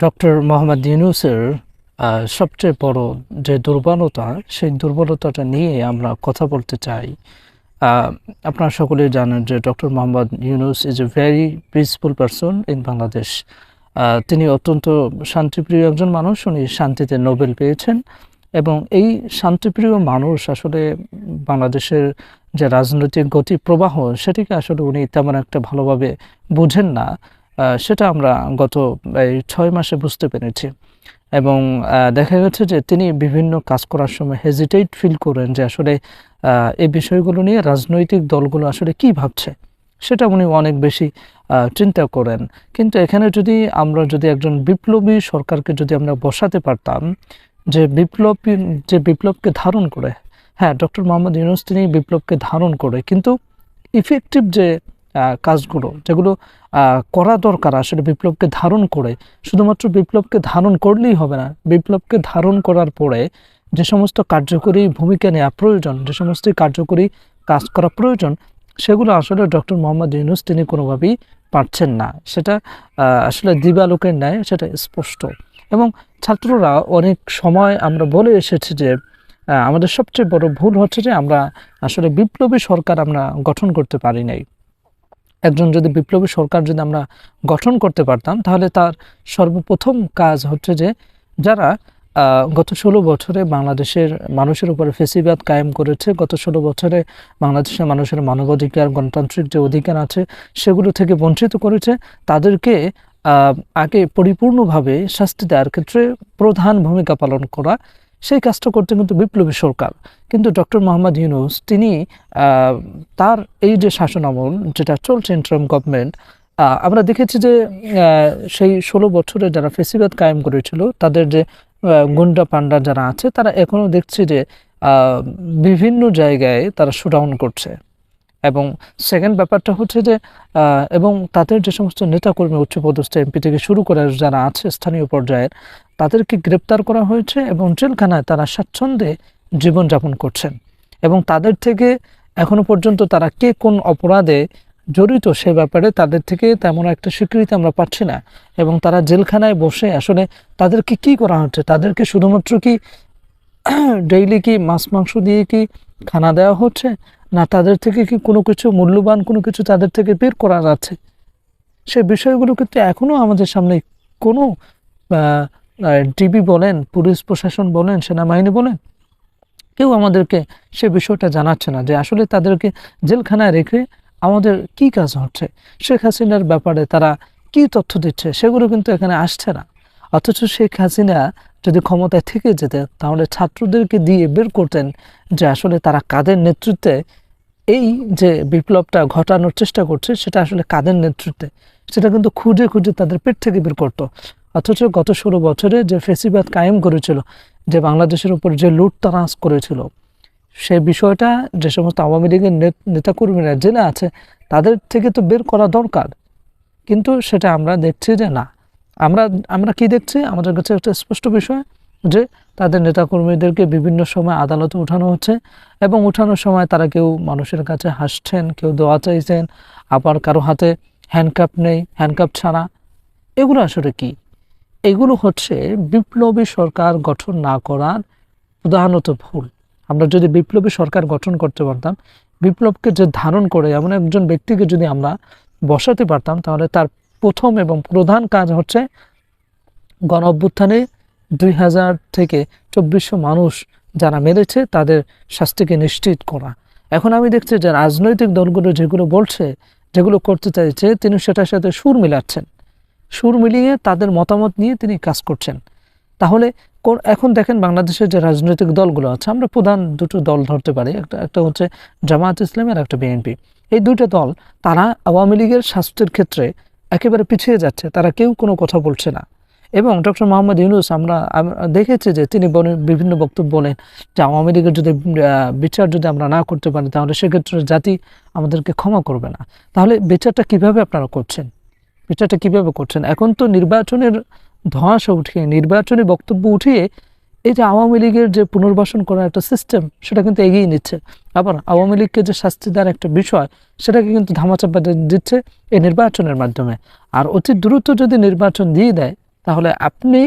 Doctor Mohammad ইউনুসের সবচেয়ে বড় যে দুর্বলতা, সেই দুর্বলতাটা নিয়ে আমরা কথা বলতে চাই। আপনারা সকলেই জানেন যে doctor Mohammad Yunus is a very peaceful person in Bangladesh তিনি অত্যন্ত শান্তিপ্রিয় একজন মানুষ, উনি শান্তিতে নোবেল পেয়েছেন এবং এই শান্তিপ্রিয় মানুষ আসলে বাংলাদেশের যে রাজনৈতিক গতি প্রবাহ সেটিকে আসলে উনি তেমন একটা ভালোভাবে বুঝেন না। সেটা আমরা গত, এই ছয় মাসে বুঝতে পেরেছি। এবং দেখা গেছে যে তিনি বিভিন্ন কাজ করার সময় হেজিটেট ফিল করেন যে আসলে এই বিষয়গুলো নিয়ে রাজনৈতিক দলগুলো আসলে কি ভাবছে, সেটা উনি অনেক বেশি চিন্তা করেন। কিন্তু এখানে যদি আমরা যদি একজন বিপ্লবী সরকারকে যদি আমরা বসাতে পারতাম, যে বিপ্লবী, যে বিপ্লবকে ধারণ করে হ্যাঁ ডক্টর মোহাম্মদ ইউনুস তিনি বিপ্লবকে ধারণ করে, কিন্তু ইফেক্টিভ যে কাজগুলো, যেগুলো করা দরকার আসলে বিপ্লবকে ধারণ করে। শুধুমাত্র বিপ্লবকে ধারণ করলেই হবে না, বিপ্লবকে ধারণ করার পরে যে সমস্ত কার্যকরী ভূমিকা নেওয়া প্রয়োজন, যে সমস্ত কার্যকরী কাজ করা প্রয়োজন, সেগুলো আসলে ডক্টর মোহাম্মদ ইউনুস তিনি কোনোভাবেই পারছেন না। সেটা আসলে দিবালোকের ন্যায় সেটা স্পষ্ট। এবং ছাত্ররা অনেক সময় আমরা বলে এসেছি যে আমাদের সবচেয়ে বড় ভুল হচ্ছে যে আমরা আসলে বিপ্লবী সরকার আমরা গঠন করতে পারি নাই। একজন যদি বিপ্লবী সরকার যদি আমরা গঠন করতে পারতাম, তাহলে তার সর্বপ্রথম কাজ হচ্ছে যে, যারা গত ষোলো বছরে বাংলাদেশের মানুষের উপরে ফেসিবাদ কায়েম করেছে, গত ষোলো বছরে বাংলাদেশের মানুষের মানবাধিকার, গণতান্ত্রিক যে অধিকার আছে, সেগুলো থেকে বঞ্চিত করেছে, তাদেরকে আগে পরিপূর্ণভাবে শাস্তি দেওয়ার ক্ষেত্রে প্রধান ভূমিকা পালন করা সেই কাজটা করতে কিন্তু বিপ্লবী সরকার। কিন্তু ডক্টর মোহাম্মদ ইউনুস, তিনি তার এই যে শাসন আমল যেটা চলছে ইন্টারাম গভর্নমেন্ট আমরা দেখেছি যে সেই ষোলো বছরে যারা ফেসিবাদ কায়েম করেছিল, তাদের যে গুন্ডা পান্ডা যারা আছে, তারা এখনও দেখছি যে বিভিন্ন জায়গায় তারা শুডাউন করছে। এবং সেকেন্ড ব্যাপারটা হচ্ছে যে এবং তাদের যে সমস্ত নেতাকর্মী, উচ্চপদস্থ এমপি থেকে শুরু করে যারা আছে স্থানীয় পর্যায়ের তাদেরকে গ্রেপ্তার করা হয়েছে এবং জেলখানায় তারা স্বাচ্ছন্দ্যে জীবনযাপন করছেন। এবং তাদের থেকে এখনও পর্যন্ত তারা কে কোন অপরাধে জড়িত সে ব্যাপারে তাদের থেকে তেমন একটা স্বীকৃতি আমরা পাচ্ছি না। এবং তারা জেলখানায় বসে আসলে তাদেরকে কি করা হচ্ছে? তাদেরকে শুধুমাত্র কি ডেইলি কি মাছ মাংস দিয়ে কি খানা দেওয়া হচ্ছে, না তাদের থেকে কি কোনো কিছু মূল্যবান কোনো কিছু তাদের থেকে বের করা যাচ্ছে? সে বিষয়গুলো কিন্তু এখনও আমাদের সামনে কোনো ডিবি বলেন, পুলিশ প্রশাসন বলেন, সেনাবাহিনী বলেন, কেউ আমাদেরকে সে বিষয়টা জানাচ্ছে না যে আসলে তাদেরকে জেলখানায় রেখে আমাদের কি কাজ হচ্ছে? শেখ হাসিনার ব্যাপারে তারা কি তথ্য দিচ্ছে? সেগুলো কিন্তু এখানে আসছে না। অথচ শেখ হাসিনা যদি ক্ষমতায় থেকে যেতেন, তাহলে ছাত্রদেরকে দিয়ে বের করতেন যে আসলে তারা কাদের নেতৃত্বে এই যে বিপ্লবটা ঘটানোর চেষ্টা করছে, সেটা আসলে কাদের নেতৃত্বে? সেটা কিন্তু খুঁজে খুঁজে তাদের পেট থেকে বের করতো। অথচ গত ষোলো বছরে যে ফেসিবাদ কায়েম করেছিল, যে বাংলাদেশের উপর যে লুটতারাজ করেছিল সেই বিষয়টা যে সমস্ত আওয়ামী লীগের নেত- নেতাকর্মীরা জেলে আছে, তাদের থেকে তো বের করা দরকার। কিন্তু সেটা আমরা দেখছি যে না আমরা আমরা কি দেখছি? আমাদের কাছে একটা স্পষ্ট বিষয় যে তাদের নেতাকর্মীদেরকে বিভিন্ন সময় আদালতে উঠানো হচ্ছে এবং উঠানোর সময় তারা কেউ মানুষের কাছে হাসছেন, কেউ দোয়া চাইছেন, আবার কারও হাতে হ্যান্ডকাপ নেই হ্যান্ডকাপ ছাড়া। এগুলো আসলে কি? এগুলো হচ্ছে বিপ্লবী সরকার গঠন না করার প্রধানত ভুল। আমরা যদি বিপ্লবী সরকার গঠন করতে পারতাম, বিপ্লবকে যে ধারণ করে এমন একজন ব্যক্তিকে যদি আমরা বসাতে পারতাম, তাহলে তার প্রথম এবং প্রধান কাজ হচ্ছে গণ অভ্যুত্থানে দুই হাজার থেকে চব্বিশশো মানুষ যারা মেরেছে তাদের শাস্তিকে নিশ্চিত করা। এখন আমি দেখছি যে রাজনৈতিক দলগুলো যেগুলো বলছে, যেগুলো করতে চাইছে, তিনি সেটার সাথে সুর মিলাচ্ছেন। সুর মিলিয়ে তাদের মতামত নিয়ে তিনি কাজ করছেন। তাহলে এখন দেখেন বাংলাদেশের যে রাজনৈতিক দলগুলো আছে, আমরা প্রধান দুটো দল ধরতে পারি। একটা একটা হচ্ছে জামায়াত ইসলামী আর একটা বিএনপি। এই দুইটা দল, তারা আওয়ামী লীগের স্বাস্থ্যের ক্ষেত্রে একেবারে পিছিয়ে যাচ্ছে, তারা কেউ কোনো কথা বলছে না। এবং ডক্টর মোহাম্মদ ইউনুস, আমরা দেখেছি যে তিনি বিভিন্ন বক্তব্য বলেন যে আওয়ামী লীগের যদি বিচার যদি আমরা না করতে পারি, তাহলে সেক্ষেত্রে জাতি আমাদেরকে ক্ষমা করবে না। তাহলে বিচারটা কীভাবে আপনারা করছেন? বিচারটা কীভাবে করছেন? এখন তো নির্বাচনের ধোঁয়াশা উঠিয়ে, নির্বাচনী বক্তব্য উঠিয়ে এই যে আওয়ামী লীগের যে পুনর্বাসন করার একটা সিস্টেম সেটা কিন্তু এগিয়ে নিচ্ছে। আবার আওয়ামী লীগকে যে শাস্তি দেওয়ার একটা বিষয়, সেটাকে কিন্তু ধামাচাপা দিচ্ছে এই নির্বাচনের মাধ্যমে। আর অতি দ্রুত যদি নির্বাচন দিয়ে দেয়, তাহলে আপনি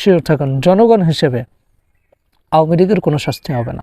শিওর থাকুন, জনগণ হিসেবে আওয়ামী লীগের কোনো শাস্তি হবে না।